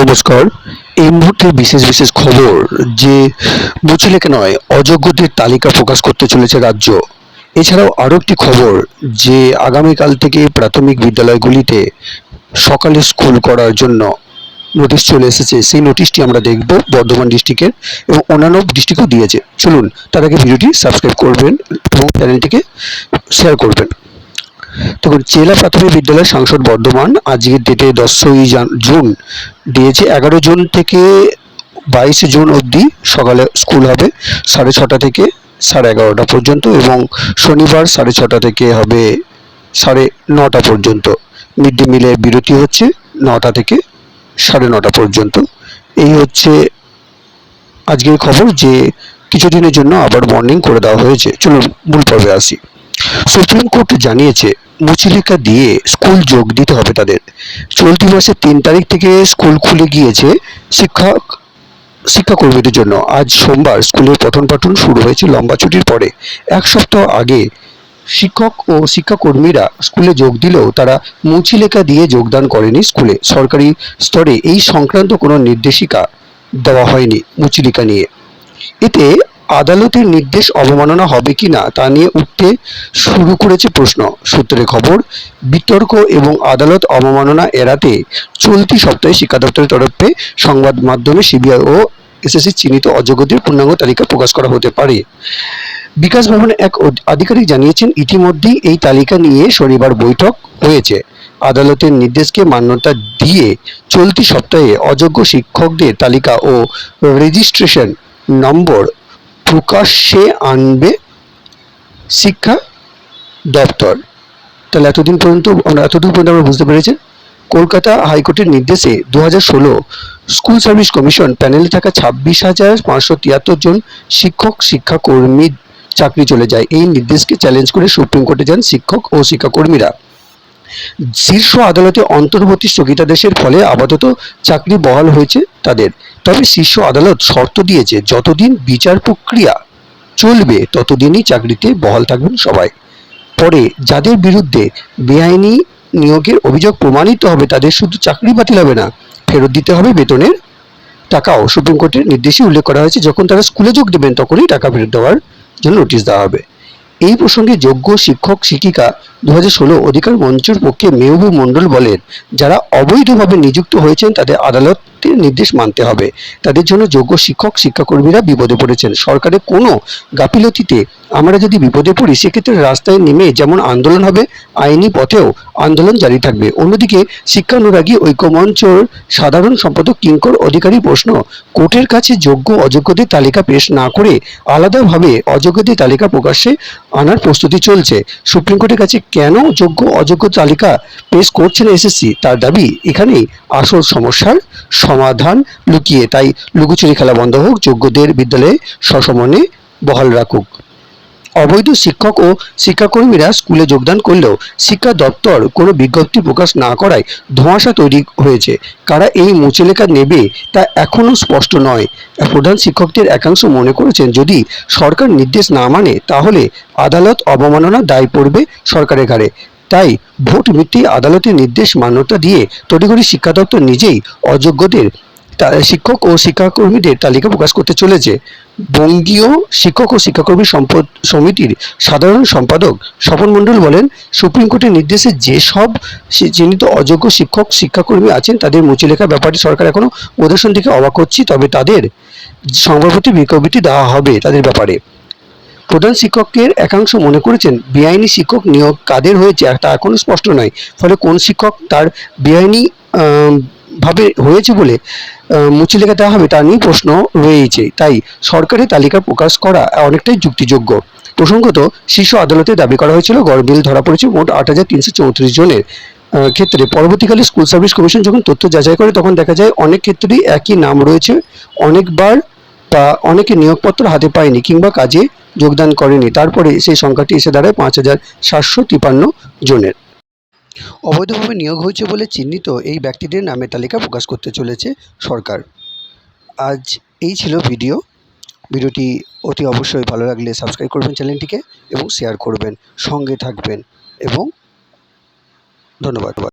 নমস্কার। এই মুহূর্তে বিশেষ বিশেষ খবর যে মুচলেকে নয়, অযোগ্যদের তালিকা প্রকাশ করতে চলেছে রাজ্য। এছাড়াও আরও একটি খবর যে আগামীকাল থেকে প্রাথমিক বিদ্যালয়গুলিতে সকালে স্কুল করার জন্য নোটিশ চলে এসেছে। সেই নোটিশটি আমরা দেখব বর্ধমান ডিস্ট্রিক্টের এবং অন্যান্য ডিস্ট্রিক্টও দিয়েছে। চলুন, তার আগে ভিডিওটি সাবস্ক্রাইব করবেন এবং চ্যানেলটিকে শেয়ার করবেন। দেখুন জেলা প্রাথমিক বিদ্যালয় সাংসদ বর্ধমান আজকের ডেটে দশই জুন দিয়েছে এগারো জুন থেকে বাইশে জুন অবধি সকালে স্কুল হবে, সাড়ে ছটা থেকে সাড়ে এগারোটা পর্যন্ত এবং শনিবার সাড়ে ছটা থেকে হবে সাড়ে নটা পর্যন্ত। মিড ডে মিলের বিরতি হচ্ছে নটা থেকে সাড়ে নটা পর্যন্ত। এই হচ্ছে আজকের খবর যে কিছুদিনের জন্য আবার মর্নিং করে দেওয়া হয়েছে। চলুন মূল পর্বে আসি। সুপ্রিম কোর্ট জানিয়েছে মুচিলেখা দিয়ে স্কুল যোগ দিতে হবে তাদের। চলতি মাসের তিন তারিখ থেকে স্কুল খুলে গিয়েছে শিক্ষক, শিক্ষাকর্মীদের জন্য। আজ সোমবার স্কুলের পঠন পাঠন শুরু হয়েছে লম্বা ছুটির পরে। এক সপ্তাহ আগে শিক্ষক ও শিক্ষাকর্মীরা স্কুলে যোগ দিলেও তারা মুচিলেখা দিয়ে যোগদান করেনি স্কুলে। সরকারি স্তরে এই সংক্রান্ত কোনো নির্দেশিকা দেওয়া হয়নি মুচিলিকা নিয়ে। এতে আদালতের নির্দেশ অবমাননা হবে কি না তা নিয়ে উঠতে শুরু করেছে প্রশ্ন। সূত্রে খবর, বিতর্ক এবং আদালত অবমাননা এড়াতে চলতি সপ্তাহে শিক্ষা দপ্তরের তরফে সংবাদ মাধ্যমে সিবিআই ও এসএসসি চিহ্নিত অযোগ্যদের পূর্ণাঙ্গ তালিকা প্রকাশ করা হতে পারে। বিকাশ ভবনে এক আধিকারিক জানিয়েছেন, ইতিমধ্যেই এই তালিকা নিয়ে শনিবার বৈঠক হয়েছে। আদালতের নির্দেশকে মান্যতা দিয়ে চলতি সপ্তাহে অযোগ্য শিক্ষকদের তালিকা ও রেজিস্ট্রেশন নম্বর প্রকাশ্যে আনবে শিক্ষা দপ্তর। তাহলে এতদিন পর্যন্ত আমরা, এতদূর পর্যন্ত আমরা বুঝতে পেরেছি কলকাতা হাইকোর্টের নির্দেশে দু হাজার ষোলো স্কুল সার্ভিস কমিশন প্যানেলে থাকা ছাব্বিশ হাজার পাঁচশো তিয়াত্তর জন শিক্ষক, শিক্ষাকর্মী চাকরি চলে যায়। এই নির্দেশকে চ্যালেঞ্জ করে সুপ্রিম কোর্টে যান শিক্ষক ও শিক্ষাকর্মীরা। শীর্ষ আদালতে অন্তর্বর্তী স্থগিতাদেশের ফলে আপাতত চাকরি বহাল হয়েছে। তাদের। তবে শীর্ষ আদালত শর্ত দিয়েছে, যতদিন বিচার প্রক্রিয়া চলবে, ততদিনই চাকরিতে বহাল থাকবেন সবাই। পরে যাদের বিরুদ্ধে বেআইনি নিয়োগের অভিযোগ প্রমাণিত হবে, তাদের শুধু চাকরি বাতিল হবে না, ফেরত দিতে হবে বেতনের টাকাও। সুপ্রিম কোর্টের নির্দেশে উল্লেখ করা হয়েছে, যখন তারা স্কুলে যোগ দেবেন, তখনই টাকা ফেরত দেওয়ার জন্য নোটিশ দেওয়া হবে। এই প্রসঙ্গে যোগ্য শিক্ষক, শিক্ষিকা দু হাজার ষোলো অধিকার মঞ্চের পক্ষে মেহবুব মণ্ডল বলেন, যারা অবৈধভাবে নিযুক্ত হয়েছেন, তাদের আদালতের নির্দেশ মানতে হবে। তাদের জন্য যোগ্য শিক্ষক, শিক্ষাকর্মীরা বিপদে পড়েছেন। সরকারের কোনো গাফিলতিতে আমরা যদি বিপদে পড়ি, সেক্ষেত্রে রাস্তায় নেমে যেমন আন্দোলন হবে, আইনি পথেও আন্দোলন জারি থাকবে। অন্যদিকে শিক্ষানুরাগী ঐক্যমঞ্চর সাধারণ সম্পাদক কিঙ্কর অধিকারী প্রশ্ন, কোর্টের কাছে যোগ্য অযোগ্যদের তালিকা পেশ না করে আলাদাভাবে অযোগ্যদের তালিকা প্রকাশ্যে আনার প্রস্তুতি চলছে। সুপ্রিম কোর্টের কাছে কেন যোগ্য অযোগ্য তালিকা পেশ করছে না এসএসসি? তার দাবি, এখানেই আসল সমস্যার সমাধান লুকিয়ে। তাই লুকোচুরি খেলা বন্ধ হোক, যোগ্যদের বিদ্যালয়ে সসমনে বহাল রাখুক। অবৈধ শিক্ষক ও শিক্ষাকর্মীরা স্কুলে যোগদান করলেও শিক্ষা দপ্তর কোনো বিজ্ঞপ্তি প্রকাশ না করায় ধোঁয়াশা তৈরি হয়েছে। কারা এই মুচলেখা নেবে তা এখনও স্পষ্ট নয়। প্রধান শিক্ষকদের একাংশ মনে করেছেন, যদি সরকার নির্দেশ না মানে তাহলে আদালত অবমাননা দায় পড়বে সরকারের ঘাড়ে। তাই ভোট ভিত্তি আদালতের নির্দেশ, মান্যতা দিয়ে তড়িঘড়ি শিক্ষা দপ্তর নিজেই অযোগ্যদের শিক্ষক ও শিক্ষাকর্মীদের তালিকা প্রকাশ করতে চলেছে। বঙ্গীয় শিক্ষক ও শিক্ষাকর্মী সম্পদ সমিতির সাধারণ সম্পাদক স্বপন মণ্ডল বলেন, সুপ্রিম কোর্টের নির্দেশে যেসব চিহ্নিত অযোগ্য শিক্ষক, শিক্ষাকর্মী আছেন, তাদের মুচিলেখা ব্যাপারে সরকার এখনও প্রদর্শন থেকে অবাক হচ্ছি, তবে তাদের সংবাদপত্রে বিজ্ঞপ্তি দেওয়া হবে তাদের ব্যাপারে। প্রধান শিক্ষকের একাংশ মনে করেছেন বেআইনি শিক্ষক নিয়োগ কাদের হয়েছে তা এখনও স্পষ্ট নয়। ফলে কোন শিক্ষক তার বেআইনি ভাবে হয়েছে বলে আহ, মুচিলেখা দেওয়া হবে তা নিয়ে প্রশ্ন রয়েছে। তাই সরকারি তালিকা প্রকাশ করা অনেকটাই যুক্তিযোগ্য। প্রসঙ্গত শীর্ষ আদালতে দাবি করা হয়েছিল গড়মিল ধরা পড়েছে মোট আট হাজার তিনশো চৌত্রিশ জনের। ক্ষেত্রে পরবর্তীকালে স্কুল সার্ভিস কমিশন যখন তথ্য যাচাই করে তখন দেখা যায় অনেক ক্ষেত্রেই একই নাম রয়েছে। অনেকবার বা অনেকে নিয়োগপত্র হাতে পায়নি কিংবা কাজে যোগদান করেনি। তারপরে সেই সংখ্যাটি এসে দাঁড়ায় পাঁচ হাজার সাতশো তিপান্ন জনের। অবৈধভাবে নিয়োগ হয়েছে বলে চিহ্নিত এই ব্যক্তিদের নামের তালিকা প্রকাশ করতে চলেছে সরকার। আজ এই ছিল ভিডিও। ভিডিওটি অতি অবশ্যই ভালো লাগলে সাবস্ক্রাইব করবেন চ্যানেলটিকে এবং শেয়ার করবেন। সঙ্গে থাকবেন এবং ধন্যবাদ।